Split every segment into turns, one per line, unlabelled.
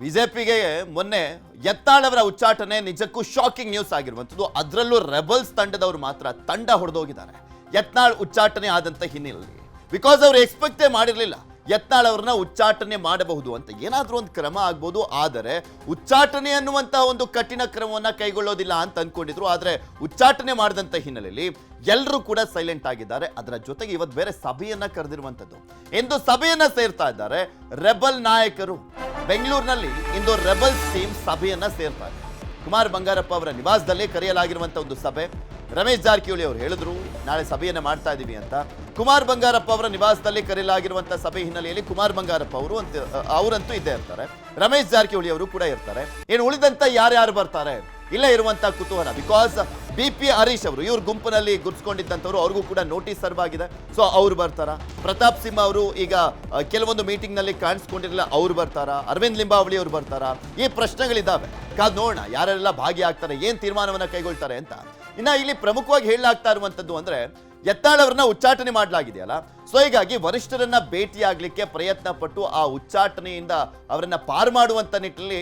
ಬಿಜೆಪಿಗೆ ಮೊನ್ನೆ ಎತ್ತಾಳವರ ಉಚ್ಚಾಟನೆ ನಿಜಕ್ಕೂ ಶಾಕಿಂಗ್ ನ್ಯೂಸ್ ಆಗಿರುವಂಥದ್ದು. ಅದರಲ್ಲೂ ರೆಬಲ್ಸ್ ತಂಡದವರು ಮಾತ್ರ ತಂಡ ಹೊಡೆದೋಗಿದ್ದಾರೆ. ಯತ್ನಾಳ್ ಉಚ್ಚಾಟನೆ ಆದಂಥ ಹಿನ್ನೆಲೆಯಲ್ಲಿ. ಬಿಕಾಸ್ ಅವರು ಎಕ್ಸ್ಪೆಕ್ಟೇ ಮಾಡಿರಲಿಲ್ಲ. ಯತ್ನಾಳ್ ಅವ್ರನ್ನ ಉಚ್ಚಾಟನೆ ಮಾಡಬಹುದು ಅಂತ ಏನಾದರೂ ಒಂದು ಕ್ರಮ ಆಗ್ಬೋದು. ಆದರೆ ಉಚ್ಚಾಟನೆ ಅನ್ನುವಂಥ ಒಂದು ಕಠಿಣ ಕ್ರಮವನ್ನು ಕೈಗೊಳ್ಳೋದಿಲ್ಲ ಅಂತ ಅಂದ್ಕೊಂಡಿದ್ರು ಆದರೆ ಉಚ್ಚಾಟನೆ ಮಾಡಿದಂಥ ಹಿನ್ನೆಲೆಯಲ್ಲಿ ಎಲ್ಲರೂ ಕೂಡ ಸೈಲೆಂಟ್ ಆಗಿದ್ದಾರೆ. ಅದರ ಜೊತೆಗೆ ಇವತ್ತು ಬೇರೆ ಸಭೆಯನ್ನ ಕರೆದಿರುವಂತದ್ದು ಇಂದು ಸಭೆಯನ್ನ ಸೇರ್ತಾ ಇದ್ದಾರೆ ರೆಬಲ್ ನಾಯಕರು. ಬೆಂಗಳೂರಿನಲ್ಲಿ ಇಂದು ರೆಬಲ್ ಟೀಮ್ ಸಭೆಯನ್ನ ಸೇರ್ತಾ ಇದೆ. ಕುಮಾರ್ ಬಂಗಾರಪ್ಪ ಅವರ ನಿವಾಸದಲ್ಲಿ ಕರೆಯಲಾಗಿರುವಂತ ಒಂದು ಸಭೆ. ರಮೇಶ್ ಜಾರಕಿಹೊಳಿ ಅವರು ಹೇಳಿದ್ರು, ನಾಳೆ ಸಭೆಯನ್ನ ಮಾಡ್ತಾ ಇದ್ದೀವಿ ಅಂತ. ಕುಮಾರ್ ಬಂಗಾರಪ್ಪ ಅವರ ನಿವಾಸದಲ್ಲಿ ಕರೆಯಲಾಗಿರುವಂತ ಸಭೆ ಹಿನ್ನೆಲೆಯಲ್ಲಿ ಕುಮಾರ್ ಬಂಗಾರಪ್ಪ ಅವರು ಅಂತ, ಅವರಂತೂ ಇದ್ದೇ ಇರ್ತಾರೆ. ರಮೇಶ್ ಜಾರಕಿಹೊಳಿ ಅವರು ಕೂಡ ಇರ್ತಾರೆ. ಏನು ಉಳಿದಂತ ಯಾರ್ಯಾರು ಬರ್ತಾರೆ? ಇಲ್ಲೇ ಇರುವಂತಹ ಕುತೂಹಲ. ಬಿಕಾಸ್ ಬಿ ಪಿ ಹರೀಶ್ ಅವರು, ಇವ್ರ ಗುಂಪಿನಲ್ಲಿ ಗುರ್ಸ್ಕೊಂಡಿದ್ದಂಥವ್ರು ಅವ್ರಿಗೂ ಕೂಡ ನೋಟಿಸ್ ಸರ್ವ್ ಆಗಿದೆ. ಸೊ ಅವ್ರು ಬರ್ತಾರ? ಪ್ರತಾಪ್ ಸಿಂಹ ಅವರು ಈಗ ಕೆಲವೊಂದು ಮೀಟಿಂಗ್ನಲ್ಲಿ ಕಾಣಿಸ್ಕೊಂಡಿರಲಿಲ್ಲ, ಅವ್ರು ಬರ್ತಾರ? ಅರವಿಂದ್ ಲಿಂಬಾವಳಿ ಅವರು ಬರ್ತಾರ? ಈ ಪ್ರಶ್ನೆಗಳಿದ್ದಾವೆ ಕಾದ್ ನೋಡೋಣ, ಯಾರೆಲ್ಲ ಭಾಗಿಯಾಗ್ತಾರೆ, ಏನ್ ತೀರ್ಮಾನವನ್ನ ಕೈಗೊಳ್ತಾರೆ ಅಂತ. ಇನ್ನ ಇಲ್ಲಿ ಪ್ರಮುಖವಾಗಿ ಹೇಳಲಾಗ್ತಾ ಇರುವಂಥದ್ದು ಅಂದ್ರೆ, ಯತ್ನಾಳ್ ಅವ್ರನ್ನ ಉಚ್ಚಾಟನೆ ಮಾಡಲಾಗಿದೆಯಲ್ಲ? ಸೊ ಹೀಗಾಗಿ ವರಿಷ್ಠರನ್ನ ಭೇಟಿಯಾಗ್ಲಿಕ್ಕೆ ಪ್ರಯತ್ನ ಪಟ್ಟು ಆ ಉಚ್ಚಾಟನೆಯಿಂದ ಅವರನ್ನ ಪಾರು ಮಾಡುವಂತ ನಿಟ್ಟಿನಲ್ಲಿ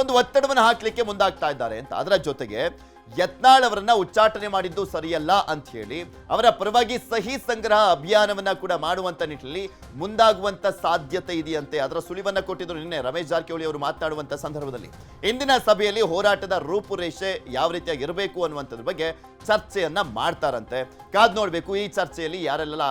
ಒಂದು ಒತ್ತಡವನ್ನು ಹಾಕ್ಲಿಕ್ಕೆ ಮುಂದಾಗ್ತಾ ಇದ್ದಾರೆ ಅಂತ. ಅದರ ಜೊತೆಗೆ ಯತ್ನಾಳ್ ಅವರನ್ನ ಉಚ್ಚಾಟನೆ ಮಾಡಿದ್ದು ಸರಿಯಲ್ಲ ಅಂತ ಹೇಳಿ ಅವರ ಪರವಾಗಿ ಸಹಿ ಸಂಗ್ರಹ ಅಭಿಯಾನವನ್ನ ಕೂಡ ಮಾಡುವಂತ ನಿಟ್ಟಿನಲ್ಲಿ ಮುಂದಾಗುವಂತ ಸಾಧ್ಯತೆ ಇದೆಯಂತೆ. ಅದರ ಸುಳಿವನ್ನ ಕೊಟ್ಟಿದ್ರು ನಿನ್ನೆ ರಮೇಶ್ ಜಾರಕಿಹೊಳಿ ಅವರು ಮಾತನಾಡುವಂತ ಸಂದರ್ಭದಲ್ಲಿ. ಇಂದಿನ ಸಭೆಯಲ್ಲಿ ಹೋರಾಟದ ರೂಪುರೇಷೆ ಯಾವ ರೀತಿಯಾಗಿ ಇರಬೇಕು ಅನ್ನುವಂಥದ್ರ ಬಗ್ಗೆ ಚರ್ಚೆಯನ್ನ ಮಾಡ್ತಾರಂತೆ. ಕಾದ್ ನೋಡ್ಬೇಕು ಈ ಚರ್ಚೆಯಲ್ಲಿ ಯಾರೆಲ್ಲ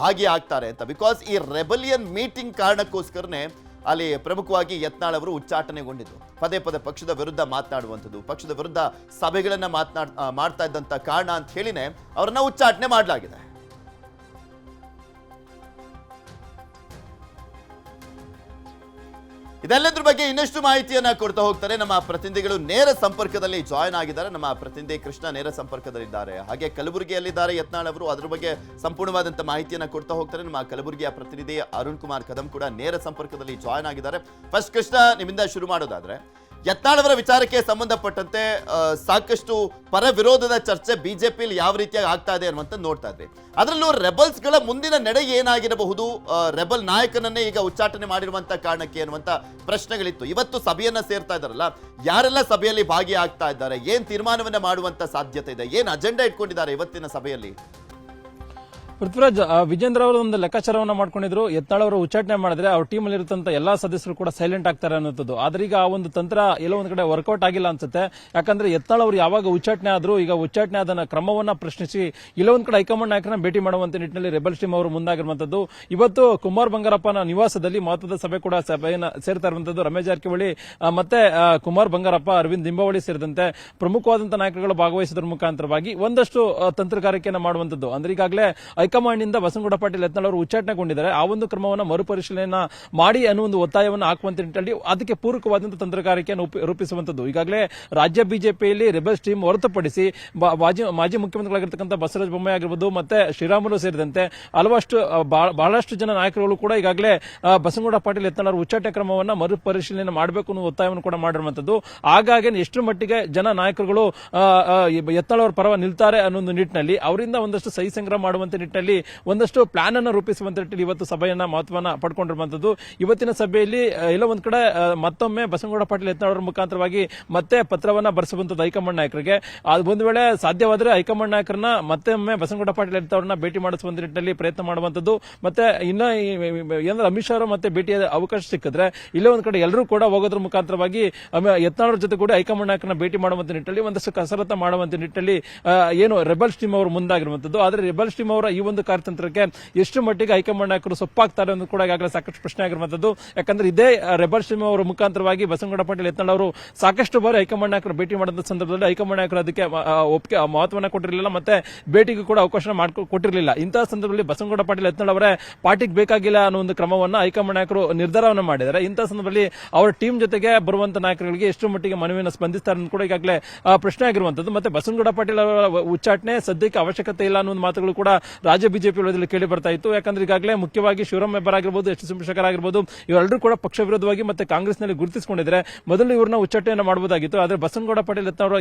ಭಾಗಿಯಾಗ್ತಾರೆ ಅಂತ. ಬಿಕಾಸ್ ಈ ರೆಬಲಿಯನ್ ಮೀಟಿಂಗ್ ಕಾರಣಕ್ಕೋಸ್ಕರನೇ ಅಲ್ಲಿ ಪ್ರಮುಖವಾಗಿ ಯತ್ನಾಳ್ ಅವರು ಉಚ್ಚಾಟನೆಗೊಂಡಿದ್ದು. ಪದೇ ಪದೇ ಪಕ್ಷದ ವಿರುದ್ಧ ಮಾತನಾಡುವಂಥದ್ದು, ಪಕ್ಷದ ವಿರುದ್ಧ ಸಭೆಗಳನ್ನ ಮಾತನಾಡ್ ಮಾಡ್ತಾ ಇದ್ದಂತ ಕಾರಣ ಅಂತ ಹೇಳಿನೇ ಅವರನ್ನ ಉಚ್ಚಾಟನೆ ಮಾಡಲಾಗಿದೆ. ಇದೆಲ್ಲದ್ರ ಬಗ್ಗೆ ಇನ್ನಷ್ಟು ಮಾಹಿತಿಯನ್ನ ಕೊಡ್ತಾ ಹೋಗ್ತಾರೆ. ನಮ್ಮ ಪ್ರತಿನಿಧಿಗಳು ನೇರ ಸಂಪರ್ಕದಲ್ಲಿ ಜಾಯ್ನ್ ಆಗಿದ್ದಾರೆ. ನಮ್ಮ ಪ್ರತಿನಿಧಿ ಕೃಷ್ಣ ನೇರ ಸಂಪರ್ಕದಲ್ಲಿದ್ದಾರೆ. ಹಾಗೆ ಕಲಬುರಗಿಯಲ್ಲಿದ್ದಾರೆ ಯತ್ನಾಳ್ ಅವರು. ಅದ್ರ ಬಗ್ಗೆ ಸಂಪೂರ್ಣವಾದಂತ ಮಾಹಿತಿಯನ್ನ ಕೊಡ್ತಾ ಹೋಗ್ತಾರೆ. ನಮ್ಮ ಕಲಬುರಗಿಯ ಪ್ರತಿನಿಧಿ ಅರುಣ್ ಕುಮಾರ್ ಕದಂ ಕೂಡ ನೇರ ಸಂಪರ್ಕದಲ್ಲಿ ಜಾಯ್ನ್ ಆಗಿದ್ದಾರೆ. ಫಸ್ಟ್ ಕೃಷ್ಣ, ನಿಮ್ಮಿಂದ ಶುರು ಮಾಡೋದಾದ್ರೆ ಯತ್ನಾಳ್ ಅವರ ವಿಚಾರಕ್ಕೆ ಸಂಬಂಧಪಟ್ಟಂತೆ ಸಾಕಷ್ಟು ಪರ ವಿರೋಧದ ಚರ್ಚೆ ಬಿಜೆಪಿಯಲ್ಲಿ ಯಾವ ರೀತಿಯಾಗಿ ಆಗ್ತಾ ಇದೆ ಅನ್ನುವಂತ ನೋಡ್ತಾ ಇದ್ರಿ. ಅದರಲ್ಲೂ ರೆಬಲ್ಸ್ಗಳ ಮುಂದಿನ ನಡೆ ಏನಾಗಿರಬಹುದು? ರೆಬಲ್ ನಾಯಕನನ್ನೇ ಈಗ ಉಚ್ಚಾಟನೆ ಮಾಡಿರುವಂತ ಕಾರಣಕ್ಕೆ ಅನ್ನುವಂತ ಪ್ರಶ್ನೆಗಳಿತ್ತು. ಇವತ್ತು ಸಭೆಯನ್ನ ಸೇರ್ತಾ ಇದಾರಲ್ಲ ಯಾರೆಲ್ಲ ಸಭೆಯಲ್ಲಿ ಭಾಗಿಯಾಗ್ತಾ ಇದ್ದಾರೆ? ಏನ್ ತೀರ್ಮಾನವನ್ನ ಮಾಡುವಂತ ಸಾಧ್ಯತೆ ಇದೆ? ಏನ್ ಅಜೆಂಡಾ ಇಟ್ಕೊಂಡಿದ್ದಾರೆ ಇವತ್ತಿನ ಸಭೆಯಲ್ಲಿ?
ಪೃಥ್ವಿರಾಜ್ ವಿಜೇಂದ್ರ ಅವರು ಒಂದು ಲೆಕ್ಕಾಚಾರವನ್ನು ಮಾಡ್ಕೊಂಡಿದ್ರು. ಯತ್ನಾಳ್ ಅವರು ಉಚ್ಚಾಟನೆ ಮಾಡಿದ್ರೆ ಅವ್ರ ಟೀಮ್ ಅಲ್ಲಿ ಎಲ್ಲಾ ಸದಸ್ಯರು ಕೂಡ ಸೈಲೆಂಟ್ ಆಗ್ತಾರೆ ಅನ್ನೋದು ಆದ್ರೆ ಈಗ ಆ ಒಂದು ತಂತ್ರ ಎಲ್ಲೋ ಒಂದ್ ಕಡೆ ವರ್ಕೌಟ್ ಆಗಿಲ್ಲ ಅನ್ಸುತ್ತೆ. ಯಾಕಂದ್ರೆ ಯತ್ನಾಳ್ ಅವರು ಯಾವಾಗ ಉಚ್ಚಾಟನೆ ಆದ್ರು ಈಗ ಉಚ್ಚಾಟನೆ ಆದ ಕ್ರಮವನ್ನ ಪ್ರಶ್ನಿಸಿ ಇಲ್ಲ ಒಂದ್ ಕಡೆ ಹೈಕಮಾಂಡ್ ನಾಯಕರನ್ನ ಭೇಟಿ ಮಾಡುವಂತ ನಿಟ್ಟಿನಲ್ಲಿ ರೆಬಲ್ ಸ್ಟೀಮ್ ಅವರು ಮುಂದಾಗಿರುವಂತದ್ದು ಇವತ್ತು ಕುಮಾರ್ ಬಂಗಾರಪ್ಪನ ನಿವಾಸದಲ್ಲಿ ಮಹತ್ವದ ಸಭೆ ಕೂಡ ಸಭೆಯನ್ನ ಸೇರ್ತಾ ಇರುವಂತದ್ದು ರಮೇಶ್ ಜಾರಕಿಹೊಳಿ. ಮತ್ತೆ ಕುಮಾರ್ ಬಂಗಾರಪ್ಪ, ಅರವಿಂದ್ ದಿಂಬಾವಳಿ ಸೇರಿದಂತೆ ಪ್ರಮುಖವಾದಂತಹ ನಾಯಕರುಗಳು ಭಾಗವಹಿಸಿದ್ರ ಮುಖಾಂತರವಾಗಿ ಒಂದಷ್ಟು ತಂತ್ರಗಾರಿಕೆಯನ್ನ ಮಾಡುವಂತದ್ದು ಅಂದ್ರೆ ಈಗಾಗಲೇ ಹೈಕಮಾಂಡ್ನಿಂದ ಬಸನಗೌಡ ಪಾಟೀಲ್ ಯತ್ನಾಳ್ ಅವರು ಉಚ್ಚಾಟನೆಗೊಂಡಿದ್ದಾರೆ. ಆ ಒಂದು ಕ್ರಮವನ್ನು ಮರುಪರಿಶೀಲನೆ ಮಾಡಿ ಅನ್ನೋ ಒಂದು ಒತ್ತಾಯವನ್ನು ಹಾಕುವಂತ ನಿಟ್ಟಿನಲ್ಲಿ ಅದಕ್ಕೆ ಪೂರಕವಾದಂತಹ ತಂತ್ರಗಾರಿಕೆಯನ್ನು ರೂಪಿ- ರೂಪಿಸುವಂತದ್ದು. ಈಗಾಗಲೇ ರಾಜ್ಯ ಬಿಜೆಪಿಯಲ್ಲಿ ರೆಬಲ್ಸ್ ಟೀಮ್ ಹೊರತುಪಡಿಸಿ ಮಾಜಿ ಮುಖ್ಯಮಂತ್ರಿಗಳಾಗಿರ್ತಕ್ಕಂಥ ಬಸವರಾಜ ಬೊಮ್ಮಾಯಿ ಆಗಿರ್ಬೋದು ಮತ್ತೆ ಶ್ರೀರಾಮುಲು ಸೇರಿದಂತೆ ಹಲವಷ್ಟು ಬಹಳಷ್ಟು ಜನ ನಾಯಕರುಗಳು ಕೂಡ ಈಗಾಗಲೇ ಬಸನಗೌಡ ಪಾಟೀಲ್ ಯತ್ನಾಳ್ ಉಚ್ಚಾಟನೆ ಕ್ರಮವನ್ನು ಮರುಪರಿಶೀಲನೆ ಮಾಡಬೇಕು ಅನ್ನೋ ಒತ್ತಾಯವನ್ನು ಕೂಡ ಮಾಡಿರುವಂತದ್ದು. ಹಾಗಾಗಿ ಎಷ್ಟು ಮಟ್ಟಿಗೆ ಜನ ನಾಯಕರುಗಳು ಯತ್ನಾಳ್ ಅವರ ಪರವ ನಿಲ್ತಾರೆ ಅನ್ನೋ ಒಂದು ನಿಟ್ಟಿನಲ್ಲಿ ಅವರಿಂದ ಒಂದಷ್ಟು ಸಹಿ ಸಂಗ್ರಹ ಮಾಡುವಂತ ನಿಟ್ಟಿನಲ್ಲಿ ಒಂದಷ್ಟು ಪ್ಲಾನ್ ಅನ್ನು ರೂಪಿಸುವಂತ ನಿಟ್ಟಲ್ಲಿ ಇವತ್ತು ಸಭೆಯನ್ನ ಮಹತ್ವನ ಪಡ್ಕೊಂಡಿರುವಂತದ್ದು ಇವತ್ತಿನ ಸಭೆಯಲ್ಲಿ ಎಲ್ಲ ಒಂದ್ ಕಡೆ ಮತ್ತೊಮ್ಮೆ ಬಸನಗೌಡ ಪಾಟೀಲ್ ಯತ್ನಾಳ್ ಮುಖಾಂತರವಾಗಿ ಮತ್ತೆ ಪತ್ರವನ್ನ ಬರೆಸುವಂತದ್ದು ಹೈಕಮಾಂಡ್ ನಾಯಕರಿಗೆ. ಒಂದು ವೇಳೆ ಸಾಧ್ಯವಾದ್ರೆ ಹೈಕಮಾಂಡ್ ನಾಯಕರನ್ನ ಮತ್ತೊಮ್ಮೆ ಬಸನಗೌಡ ಪಾಟೀಲ್ ಯತ್ನಾಳ್ ಭೇಟಿ ಮಾಡಿಸುವಂತ ನಿಟ್ಟಿನಲ್ಲಿ ಪ್ರಯತ್ನ ಮಾಡುವಂತದ್ದು ಮತ್ತೆ ಇನ್ನ ಏನಾದ್ರೆ ಅಮಿತ್ ಶಾ ಅವರು ಮತ್ತೆ ಭೇಟಿಯ ಅವಕಾಶ ಸಿಕ್ಕಿದ್ರೆ ಇಲ್ಲ ಒಂದ್ ಕಡೆ ಎಲ್ಲರೂ ಕೂಡ ಹೋಗೋದ್ರ ಮುಖಾಂತರವಾಗಿ ಯತ್ನಾಳ್ ಜೊತೆ ಕೂಡ ಹೈಕಮಾಂಡ್ ನಾಯಕರನ್ನ ಭೇಟಿ ಮಾಡುವಂತ ನಿಟ್ಟಲ್ಲಿ ಒಂದಷ್ಟು ಕಸರತ್ತ ಮಾಡುವಂತ ನಿಟ್ಟಲ್ಲಿ ಏನು ರೆಬಲ್ ಟೀಮ್ ಅವರು ಮುಂದಾಗಿರುವಂತದ್ದು ಆದ್ರೆ ರೆಬಲ್ ಸ್ಟೀಮ್ ಅವರ ಈ ಒಂದು ಕಾರ್ಯತಂತ್ರಕ್ಕೆ ಎಷ್ಟು ಮಟ್ಟಿಗೆ ಹೈಕಮಾಂಡ್ ನಾಯಕರು ಸೊಪ್ಪಾಗ್ತಾರೆ ಅನ್ನೋದು ಕೂಡ ಈಗಾಗಲೇ ಸಾಕಷ್ಟು ಪ್ರಶ್ನೆ ಆಗಿರುವಂತದ್ದು. ಯಾಕಂದ್ರೆ ಇದೇ ರೆಬರ್ ಸಿಂಹ ಅವರ ಮುಖಾಂತರವಾಗಿ ಬಸನಗೌಡ ಪಾಟೀಲ್ ಯತ್ನಾಳ್ ಅವರು ಸಾಕಷ್ಟು ಬಾರಿ ಹೈಕಮಾಂಡ್ ನಾಯಕರು ಭೇಟಿ ಮಾಡಿದ ಸಂದರ್ಭದಲ್ಲಿ ಹೈಕಮಾಂಡ್ ನಾಯಕರು ಅದಕ್ಕೆ ಒಪ್ಪಿಗೆ ಮಹತ್ವನ ಕೊಟ್ಟಿರಲಿಲ್ಲ ಮತ್ತೆ ಭೇಟಿಗೂ ಕೂಡ ಅವಕಾಶ ಮಾಡ್ಕೊ, ಕೊಟ್ಟಿರಲಿಲ್ಲ. ಇಂತಹ ಸಂದರ್ಭದಲ್ಲಿ ಬಸನಗೌಡ ಪಾಟೀಲ್ ಯತ್ನಾಳ್ ಅವರೇ ಪಾರ್ಟಿಗೆ ಬೇಕಾಗಿಲ್ಲ ಅನ್ನೋ ಒಂದು ಕ್ರಮವನ್ನು ಹೈಕಮಾಂಡ್ ನಾಯಕರು ನಿರ್ಧಾರವನ್ನು ಮಾಡಿದ್ದಾರೆ. ಇಂತಹ ಸಂದರ್ಭದಲ್ಲಿ ಅವರ ಟೀಮ್ ಜೊತೆಗೆ ಬರುವಂತ ನಾಯಕರುಗಳಿಗೆ ಎಷ್ಟು ಮಟ್ಟಿಗೆ ಮನವಿಯನ್ನು ಸ್ಪಂದಿಸ್ತಾರೆ ಅನ್ನೋದು ಕೂಡ ಈಗಾಗಲೇ ಪ್ರಶ್ನೆ ಆಗಿರುವಂತದ್ದು. ಮತ್ತೆ ಬಸನಗೌಡ ಪಾಟೀಲ್ ಅವರ ಉಚ್ಚಾಟನೆ ಸದ್ಯಕ್ಕೆ ಅವಶ್ಯಕತೆ ಇಲ್ಲ ಅನ್ನೋ ಮಾತುಗಳು ಕೂಡ ರಾಜ್ಯ ಬಿಜೆಪಿ ವಲಯದಲ್ಲಿ ಕೇಳಿ ಬರ್ತಾ ಇತ್ತು. ಯಾಕಂದ್ರೆ ಈಗಾಗಲೇ ಮುಖ್ಯವಾಗಿ ಶಿವರಾಮ್ ಹೆಬ್ಬಾರ್ ಆಗಿರ್ಬೋದು ಎಚ್ ಸೋಮಶೇಖರ್ ಆಗಿರ್ಬೋದು ಇವರೆಲ್ಲರೂ ಕೂಡ ಪಕ್ಷ ವಿರೋಧವಾಗಿ ಮತ್ತೆ ಕಾಂಗ್ರೆಸ್ನಲ್ಲಿ ಗುರುತಿಸಿಕೊಂಡಿದ್ದಾರೆ ಮೊದಲು ಇವ್ರನ್ನ ಉಚ್ಚಾಟನೆಯನ್ನು ಮಾಡಬಹುದಾಗಿತ್ತು ಆದರೆ ಬಸನಗೌಡ ಪಾಟೀಲ್ ಯತ್ನಾಳ್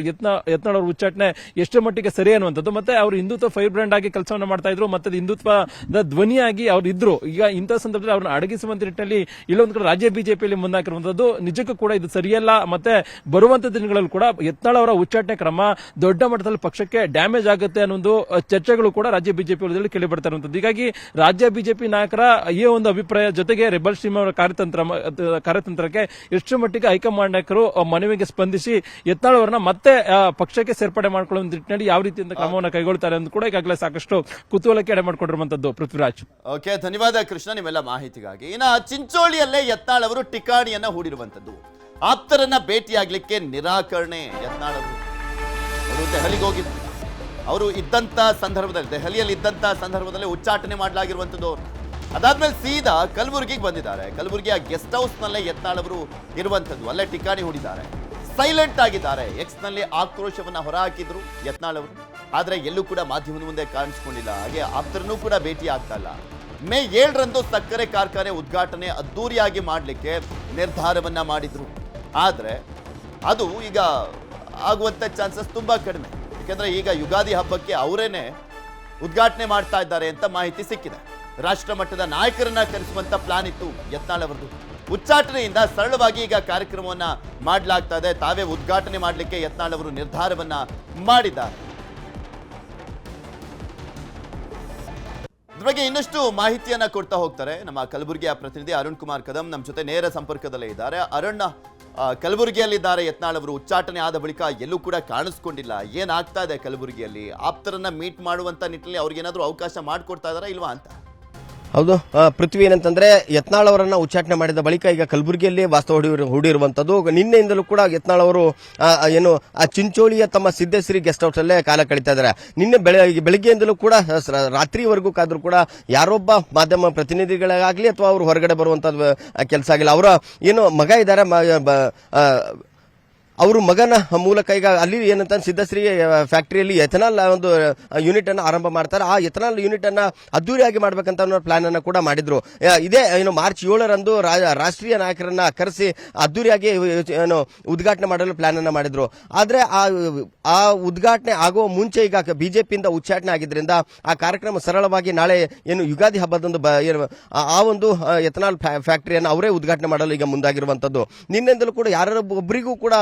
ಯತ್ನಾಳ್ ಅವರ ಉಚ್ಚಾಟನೆ ಎಷ್ಟರ ಮಟ್ಟಿಗೆ ಸರಿ ಅನ್ನುವಂಥದ್ದು. ಮತ್ತೆ ಅವರು ಹಿಂದುತ್ವ ಫೈರ್ ಬ್ರ್ಯಾಂಡ್ ಆಗಿ ಕೆಲಸವನ್ನು ಮಾಡ್ತಾ ಇದ್ರು. ಮತ್ತೆ ಹಿಂದುತ್ವದ ಧ್ವನಿಯಾಗಿ ಅವ್ರು ಇದ್ರು. ಈಗ ಇಂಥ ಸಂದರ್ಭದಲ್ಲಿ ಅವ್ರನ್ನ ಅಡಗಿಸುವಂತ ನಿಟ್ಟಿನಲ್ಲಿ ಇಲ್ಲೊಂದು ಕಡೆ ರಾಜ್ಯ ಬಿಜೆಪಿಯಲ್ಲಿ ಮುಂದಾಕಿರುವಂತದ್ದು ನಿಜಕ್ಕೂ ಕೂಡ ಇದು ಸರಿಯಲ್ಲ. ಮತ್ತೆ ಬರುವಂತ ದಿನಗಳಲ್ಲಿ ಕೂಡ ಯತ್ನಾಳ್ ಅವರ ಉಚ್ಚಾಟನೆ ಕ್ರಮ ದೊಡ್ಡ ಮಟ್ಟದಲ್ಲಿ ಪಕ್ಷಕ್ಕೆ ಡ್ಯಾಮೇಜ್ ಆಗುತ್ತೆ ಅನ್ನೋದು ಚರ್ಚೆಗಳು ಕೂಡ ರಾಜ್ಯ ಬಿಜೆಪಿ ವಲಯದಲ್ಲಿ ಕೇಳಿ ಬರ್ತಾ ಇರುವಂತದ್ದು. ಹೀಗಾಗಿ ರಾಜ್ಯ ಬಿಜೆಪಿ ನಾಯಕರ ಈ ಒಂದು ಅಭಿಪ್ರಾಯ ಜೊತೆಗೆ ರೆಬಲ್ ಸ್ಟ್ರೀಮ್ ಅವರ ಕಾರ್ಯತಂತ್ರ, ಕಾರ್ಯತಂತ್ರಕ್ಕೆ ಎಷ್ಟು ಮಟ್ಟಿಗೆ ಹೈಕಮಾಂಡ್ ನಾಯಕರು ಮನವಿಗೆ ಸ್ಪಂದಿಸಿ ಯತ್ನಾಳ್ ಅವರನ್ನ ಮತ್ತೆ ಪಕ್ಷಕ್ಕೆ ಸೇರ್ಪಡೆ ಮಾಡಿಕೊಳ್ಳುವ ನಿಟ್ಟಿನಲ್ಲಿ ಯಾವ ರೀತಿಯಿಂದ ಕ್ರಮವನ್ನು ಕೈಗೊಳ್ತಾರೆ ಅಂತ ಕೂಡ ಈಗಾಗಲೇ ಸಾಕಷ್ಟು ಕುತೂಹಲಕ್ಕೆ ಎಡೆ ಮಾಡಿಕೊಂಡಿರುವಂತದ್ದು ಪೃಥ್ವಿರಾಜ್.
ಓಕೆ, ಧನ್ಯವಾದ ಕೃಷ್ಣ, ನಿಮ್ಮೆಲ್ಲ ಮಾಹಿತಿಗಾಗಿ. ಇನ್ನ ಚಿಂಚೋಳಿಯಲ್ಲೇ ಯತ್ನಾಳ್ ಅವರು ಟಿಕಾಣಿಯನ್ನ ಹೂಡಿರುವಂತದ್ದು. ಆಪ್ತರನ್ನ ಭೇಟಿಯಾಗ್ಲಿಕ್ಕೆ ನಿರಾಕರಣೆ ಯತ್ನಾಳ್ ಅವರು ದೆಹಲಿಗೆ ಹೋಗಿದ್ರು ಅವರು ಇದ್ದಂಥ ಸಂದರ್ಭದಲ್ಲಿ, ದೆಹಲಿಯಲ್ಲಿ ಇದ್ದಂಥ ಸಂದರ್ಭದಲ್ಲಿ ಉಚ್ಚಾಟನೆ ಮಾಡಲಾಗಿರುವಂಥದ್ದು ಅದಾದ್ಮೇಲೆ ಸೀದಾ ಕಲಬುರಗಿಗೆ ಬಂದಿದ್ದಾರೆ. ಕಲಬುರಗಿಯ ಗೆಸ್ಟ್ ಹೌಸ್ನಲ್ಲೇ ಇರುವಂಥದ್ದು ಅವರು ಇರುವಂತದ್ದು, ಅಲ್ಲೇ ಟಿಕಾಣಿ ಹೂಡಿದ್ದಾರೆ. ಸೈಲೆಂಟ್ ಆಗಿದ್ದಾರೆ. ಎಕ್ಸ್ನಲ್ಲಿ ಆಕ್ರೋಶವನ್ನ ಹೊರಹಾಕಿದ್ರು ಯತ್ನಾಳವರು ಆದರೆ ಎಲ್ಲೂ ಕೂಡ ಮಾಧ್ಯಮದ ಮುಂದೆ ಕಾಣಿಸ್ಕೊಂಡಿಲ್ಲ. ಹಾಗೆ ಆಪ್ತರನ್ನೂ ಕೂಡ ಭೇಟಿ ಆಗ್ತಾ ಇಲ್ಲ. ಮೇ ಏಳರಂದು ಸಕ್ಕರೆ ಕಾರ್ಖಾನೆ ಉದ್ಘಾಟನೆ ಅದ್ದೂರಿಯಾಗಿ ಮಾಡಲಿಕ್ಕೆ ನಿರ್ಧಾರವನ್ನ ಮಾಡಿದ್ರು. ಆದರೆ ಅದು ಈಗ ಆಗುವಂತ ಚಾನ್ಸಸ್ ತುಂಬಾ ಕಡಿಮೆ. ಯಾಕಂದ್ರೆ ಈಗ ಯುಗಾದಿ ಹಬ್ಬಕ್ಕೆ ಅವರೇನೆ ಉದ್ಘಾಟನೆ ಮಾಡ್ತಾ ಇದ್ದಾರೆ ಅಂತ ಮಾಹಿತಿ ಸಿಕ್ಕಿದೆ. ರಾಷ್ಟ್ರ ಮಟ್ಟದ ನಾಯಕರನ್ನ ಕರೆಸುವಂತ ಪ್ಲಾನ್ ಇತ್ತು ಯತ್ನಾಳ್ ಅವರದು ಉಚ್ಚಾಟನೆಯಿಂದ ಸರಳವಾಗಿ ಈಗ ಕಾರ್ಯಕ್ರಮವನ್ನ ಮಾಡಲಾಗ್ತಾ ಇದೆ. ತಾವೇ ಉದ್ಘಾಟನೆ ಮಾಡಲಿಕ್ಕೆ ಯತ್ನಾಳ್ ಅವರು ನಿರ್ಧಾರವನ್ನ ಮಾಡಿದ್ದಾರೆ. ಬಗ್ಗೆ ಇನ್ನಷ್ಟು ಮಾಹಿತಿಯನ್ನ ಕೊಡ್ತಾ ಹೋಗ್ತಾರೆ ನಮ್ಮ ಕಲಬುರಗಿಯ ಪ್ರತಿನಿಧಿ ಅರುಣ್ ಕುಮಾರ್ ಕದಂ ನಮ್ಮ ಜೊತೆ ನೇರ ಸಂಪರ್ಕದಲ್ಲೇ ಇದ್ದಾರೆ. ಅರುಣ್ ಕಲಬುರಗಿಯಲ್ಲಿದ್ದಾರೆ. ಯತ್ನಾಳ್ ಅವರು ಉಚ್ಚಾಟನೆ ಆದ ಬಳಿಕ ಎಲ್ಲೂ ಕೂಡ ಕಾಣಿಸ್ಕೊಂಡಿಲ್ಲ. ಏನಾಗ್ತಾ ಇದೆ ಕಲಬುರಗಿಯಲ್ಲಿ? ಆಪ್ತರನ್ನ ಮೀಟ್ ಮಾಡುವಂತ ನಿಟ್ಟಿನಲ್ಲಿ ಅವ್ರಿಗೇನಾದ್ರೂ ಅವಕಾಶ ಮಾಡಿಕೊಡ್ತಾ ಇದಾರಾ ಇಲ್ವಾ ಅಂತ?
ಹೌದು. ಪೃಥ್ವಿ ಏನಂತಂದ್ರೆ ಯತ್ನಾಳ್ ಅವರನ್ನ ಉಚ್ಚಾಟನೆ ಮಾಡಿದ ಬಳಿಕ ಈಗ ಕಲಬುರಗಿಯಲ್ಲಿ ವಾಸ್ತವ ಹೂಡಿ ಹೂಡಿರುವಂತದ್ದು ನಿನ್ನೆಯಿಂದಲೂ ಕೂಡ ಯತ್ನಾಳ್ ಅವರು ಏನು, ಆ ಚಿಂಚೋಳಿಯ ತಮ್ಮ ಸಿದ್ದೇಶ್ವರಿ ಗೆಸ್ಟ್ ಹೌಸ್ ಅಲ್ಲೇ ಕಾಲ ಕಳೀತಾ ಇದ್ದಾರೆ. ನಿನ್ನೆ ಬೆಳೆ ಬೆಳಿಗ್ಗೆಯಿಂದಲೂ ಕೂಡ ರಾತ್ರಿವರೆಗೂ ಕಾದ್ರೂ ಕೂಡ ಯಾರೊಬ್ಬ ಮಾಧ್ಯಮ ಪ್ರತಿನಿಧಿಗಳಾಗ್ಲಿ ಅಥವಾ ಅವರು ಹೊರಗಡೆ ಬರುವಂತ ಕೆಲಸ ಆಗಿಲ್ಲ. ಅವರ, ಏನು, ಮಗ ಇದ್ದಾರೆ ಅವರು ಮಗನ ಮೂಲಕ ಈಗ ಅಲ್ಲಿ ಏನಂತ ಸಿದ್ದಶ್ರೀ ಫ್ಯಾಕ್ಟರಿಯಲ್ಲಿ ಎಥನಾಲ್ ಒಂದು ಯೂನಿಟ್ ಅನ್ನು ಆರಂಭ ಮಾಡ್ತಾರೆ. ಆ ಎಥನಾಲ್ ಯೂನಿಟ್ ಅನ್ನ ಅದ್ದೂರಿಯಾಗಿ ಮಾಡ್ಬೇಕಂತ ಅನ್ನೋ ಪ್ಲಾನ್ ಅನ್ನು ಕೂಡ ಮಾಡಿದ್ರು. ಇದೇ, ಏನು, ಮಾರ್ಚ್ ಏಳರಂದು ರಾಷ್ಟ್ರೀಯ ನಾಯಕರನ್ನ ಕರೆಸಿ ಅದ್ದೂರಿಯಾಗಿ ಏನು, ಉದ್ಘಾಟನೆ ಮಾಡಲು ಪ್ಲಾನ್ ಅನ್ನು ಮಾಡಿದ್ರು. ಆದ್ರೆ ಆ ಆ ಉದ್ಘಾಟನೆ ಆಗುವ ಮುಂಚೆ ಈಗ ಬಿಜೆಪಿಯಿಂದ ಉಚ್ಚಾಟನೆ ಆಗಿದ್ರಿಂದ ಆ ಕಾರ್ಯಕ್ರಮ ಸರಳವಾಗಿ ನಾಳೆ, ಏನು, ಯುಗಾದಿ ಹಬ್ಬದಂದು ಆ- ಒಂದು ಎಥನಾಲ್ ಫ್ಯಾ- ಫ್ಯಾಕ್ಟರಿಯನ್ನು ಅವರೇ ಉದ್ಘಾಟನೆ ಮಾಡಲು ಈಗ ಮುಂದಾಗಿರುವಂತದ್ದು. ನಿನ್ನೆಂದಲೂ ಕೂಡ ಯಾರೊಬ್ಬರಿಗೂ ಕೂಡ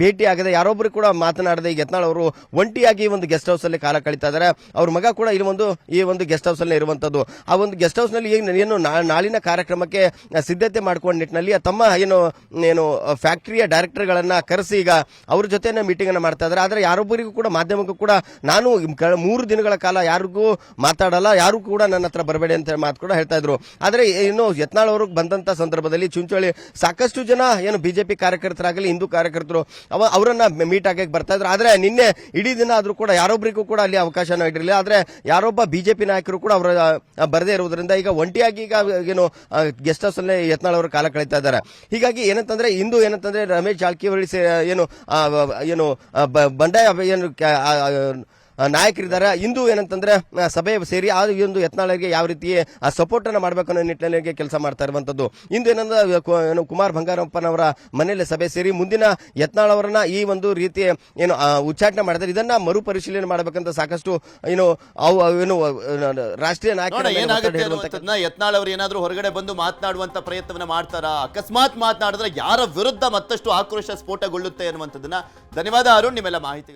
ಭೇಟಿ ಆಗದೆ ಯಾರೊಬ್ಬರು ಕೂಡ ಮಾತನಾಡದೆ ಈ ಯತ್ನಾಳ್ ಅವರು ಒಂಟಿಯಾಗಿ ಒಂದು ಗೆಸ್ಟ್ ಹೌಸ್ ಅಲ್ಲಿ ಕಾಲ ಕಳೀತಾ ಇದ್ದಾರೆ ಅವ್ರ ಮಗ ಕೂಡ ಇಲ್ಲಿ ಒಂದು, ಈ ಒಂದು ಗೆಸ್ಟ್ ಹೌಸ್ ಅಲ್ಲಿ ಇರುವಂತದ್ದು. ಆ ಒಂದು ಗೆಸ್ಟ್ ಹೌಸ್ನಲ್ಲಿ ಏನು ನಾಳಿನ ಕಾರ್ಯಕ್ರಮಕ್ಕೆ ಸಿದ್ಧತೆ ಮಾಡ್ಕೊಂಡ ನಿಟ್ಟಿನಲ್ಲಿ ತಮ್ಮ ಏನು ಏನು ಫ್ಯಾಕ್ಟರಿಯ ಡೈರೆಕ್ಟರ್ ಗಳನ್ನ ಕರೆಸಿ ಈಗ ಅವ್ರ ಜೊತೆ ಮೀಟಿಂಗ್ ಅನ್ನ ಮಾಡ್ತಾ ಇದ್ದಾರೆ ಆದ್ರೆ ಯಾರೊಬ್ಬರಿಗೂ ಕೂಡ, ಮಾಧ್ಯಮಕ್ಕೂ ಕೂಡ ನಾನು ಮೂರು ದಿನಗಳ ಕಾಲ ಯಾರಿಗೂ ಮಾತಾಡಲ್ಲ, ಯಾರು ಕೂಡ ನನ್ನ ಹತ್ರ ಬರಬೇಡಿ ಅಂತ ಮಾತು ಕೂಡ ಹೇಳ್ತಾ ಇದ್ರು. ಆದ್ರೆ ಏನು ಯತ್ನಾಳ್ ಅವರು ಬಂದಂತ ಸಂದರ್ಭದಲ್ಲಿ ಚುಂಚೋಳಿ ಸಾಕಷ್ಟು ಜನ ಏನು ಬಿಜೆಪಿ ಕಾರ್ಯಕರ್ತರಾಗಲಿ, ಹಿಂದೂ ಕಾರ್ಯಕರ್ತರು ಅವ ಅವರನ್ನ ಮೀಟ್ ಆಗಕ್ಕೆ ಬರ್ತಾ ಇದ್ರು. ಆದ್ರೆ ನಿನ್ನೆ ಇಡೀ ದಿನ ಆದ್ರೂ ಕೂಡ ಯಾರೊಬ್ಬರಿಗೂ ಕೂಡ ಅಲ್ಲಿ ಅವಕಾಶ ಇಟ್ಟಿರಲಿಲ್ಲ ಆದ್ರೆ ಯಾರೊಬ್ಬ ಬಿಜೆಪಿ ನಾಯಕರು ಕೂಡ ಅವರ ಬರದೇ ಇರುವುದರಿಂದ ಈಗ ಒಂಟಿಯಾಗಿ ಈಗ ಏನು ಗೆಸ್ಟ್ ಹೌಸ್ ಅಲ್ಲೇ ಯತ್ನಾಳ್ ಅವರು ಕಾಲ ಕಳೀತಾ ಇದ್ದಾರೆ. ಹೀಗಾಗಿ ಏನಂತಂದ್ರೆ ಇಂದು ಏನಂತಂದ್ರೆ ರಮೇಶ್ ಜಾರಕಿಹೊಳಿ ಏನು ಏನು ಬಂಡಾಯ ಏನು ನಾಯಕರಿದ್ದಾರೆ. ಇಂದು ಏನಂತಂದ್ರೆ ಸಭೆ ಸೇರಿ ಆ ಒಂದು ಯತ್ನಾಳರಿಗೆ ಯಾವ ರೀತಿ ಸಪೋರ್ಟ್ ಅನ್ನ ಮಾಡಬೇಕು ಅನ್ನೋ ನಿಟ್ಟಿನಲ್ಲಿ ಕೆಲಸ ಮಾಡ್ತಾ ಇರುವಂತದ್ದು. ಇಂದು ಏನಂದ್ರೆ ಕುಮಾರ್ ಬಂಗಾರಪ್ಪನವರ ಮನೆಯಲ್ಲಿ ಸಭೆ ಸೇರಿ ಮುಂದಿನ ಯತ್ನಾಳವರನ್ನ ಈ ಒಂದು ರೀತಿ ಏನು ಉಚ್ಚಾಟನೆ ಮಾಡಿದ್ರೆ ಇದನ್ನ ಮರುಪರಿಶೀಲನೆ ಮಾಡಬೇಕಂತ ಸಾಕಷ್ಟು ಏನು ಅವು ಏನು ರಾಷ್ಟ್ರೀಯ
ನಾಯಕ
ನಾಯಕರ ಮೇಲೆ ಒತ್ತಡ
ಏನಾಗುತ್ತೆ ಯತ್ನಾಳ್ ಅವರು ಏನಾದ್ರೂ ಹೊರಗಡೆ ಬಂದು ಮಾತನಾಡುವಂತ ಪ್ರಯತ್ನವನ್ನ ಮಾಡ್ತಾರಾ? ಅಕಸ್ಮಾತ್ ಮಾತನಾಡಿದ್ರೆ ಯಾರ ವಿರುದ್ಧ ಮತ್ತಷ್ಟು ಆಕ್ರೋಶ ಸ್ಫೋಟಗೊಳ್ಳುತ್ತೆ ಅನ್ನುವಂಥದ್ದನ್ನ. ಧನ್ಯವಾದ ಅರುಣ್ ನಿಮ್ಮೆಲ್ಲ ಮಾಹಿತಿ